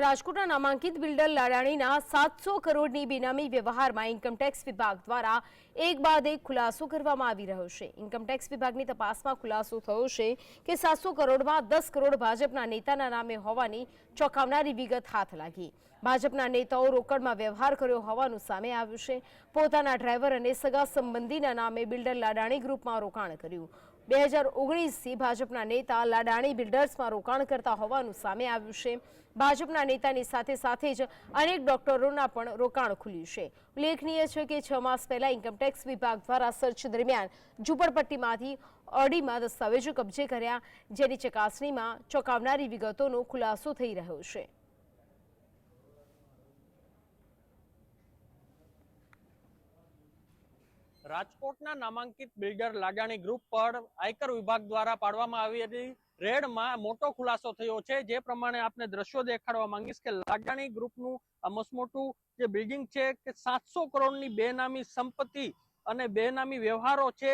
રાજકોટના નામાંકિત બિલ્ડર લાડાણીના સાતસો કરોડની બેનામી વ્યવહારમાં ઇન્કમટેક્સ વિભાગ દ્વારા એક બાદ એક ખુલાસો કરવામાં આવી રહ્યો છે. ઇન્કમટેક્સ વિભાગની તપાસમાં ખુલાસો થયો છે કે સાતસો કરોડમાં દસ કરોડ ભાજપના નેતાના નામે હોવાની ચોંકાવનારી વિગત હાથ લાગી. ભાજપના નેતાઓ રોકડમાં વ્યવહાર કર્યો હોવાનું સામે આવ્યું છે. પોતાના ડ્રાઈવર અને સગા સંબંધીના નામે બિલ્ડર લાડાણી ગ્રુપમાં રોકાણ કર્યું. બે હજાર ઓગણીસથી ભાજપના નેતા લાડાણી બિલ્ડર્સમાં રોકાણ કરતા હોવાનું સામે આવ્યું છે. ભાજપના નેતાની સાથે સાથે જ અનેક ડોક્ટરોના પણ રોકાણ ખુલ્યું છે. ઉલ્લેખનીય છે કે છ માસ પહેલા ઇન્કમટેક્સ વિભાગ દ્વારા સર્ચ દરમિયાન ઝુંપડપટ્ટીમાંથી ઓડીમાં દસ્તાવેજો કબજે કર્યા, જેની ચકાસણીમાં ચોંકાવનારી વિગતોનો ખુલાસો થઈ રહ્યો છે. રાજકોટના નામાંકિત બિલ્ડર લાડાણી ગ્રુપ પર આયકર વિભાગ દ્વારા પાડવામાં આવેલી રેડમાં મોટો ખુલાસો થયો છે. જે પ્રમાણે આપને દ્રશ્યો દેખાડવા માંગીશ કે લાડાણી ગ્રુપનું આ મસમોટું જે બિલ્ડિંગ છે કે સાતસો કરોડની બેનામી સંપત્તિ અને બેનામી વ્યવહારો છે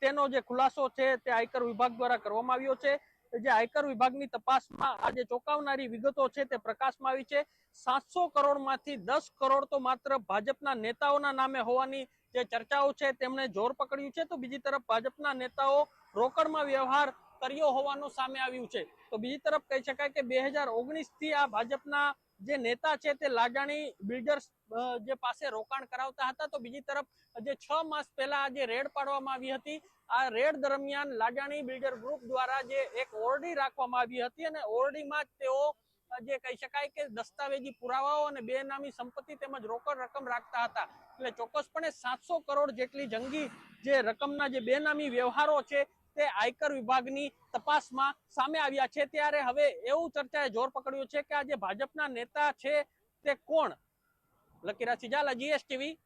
તેનો જે ખુલાસો છે તે આયકર વિભાગ દ્વારા કરવામાં આવ્યો છે. જે આયકર વિભાગની તપાસમાં આ જે ચોંકાવનારી વિગતો છે તે પ્રકાશમાં આવી છે. સાતસો કરોડમાંથી દસ કરોડ તો માત્ર ભાજપના નેતાઓના નામે હોવાની જે ચર્ચાઓ છે તેમણે જોર પકડ્યું છે, તો બીજી તરફ ભાજપના નેતાઓ રોકડમાં વ્યવહાર કર્યો હોવાનું સામે આવ્યું છે. તો બીજી તરફ કહી શકાય કે બે હજારથી આ ભાજપના જે નેતા છે તે લાડાણી બિલ્ડર્સ જે પાસે રોકાણ કરાવતા હતા, તો બીજી તરફ જે છ માસ પહેલા જે રેડ પાડવામાં આવી હતી, આ રેડ દરમિયાન લાડાણી બિલ્ડર ગ્રુપ દ્વારા જે એક ઓરડી રાખવામાં આવી હતી અને ઓરડીમાં જ તેઓ જે કહી શકાય કે દસ્તાવેજી પુરાવાઓ અને બેનામી સંપત્તિ તેમજ રોકડ રકમ રાખતા હતા. એટલે ચોક્કસપણે સાતસો કરોડ જેટલી જંગી જે રકમના જે બેનામી વ્યવહારો છે તે આયકર વિભાગની તપાસમાં સામે આવ્યા છે. ત્યારે હવે એવું ચર્ચાએ જોર પકડ્યું છે કે આ જે ભાજપના નેતા છે તે કોણ? લકીરા ઝાલા જીએસટીવી.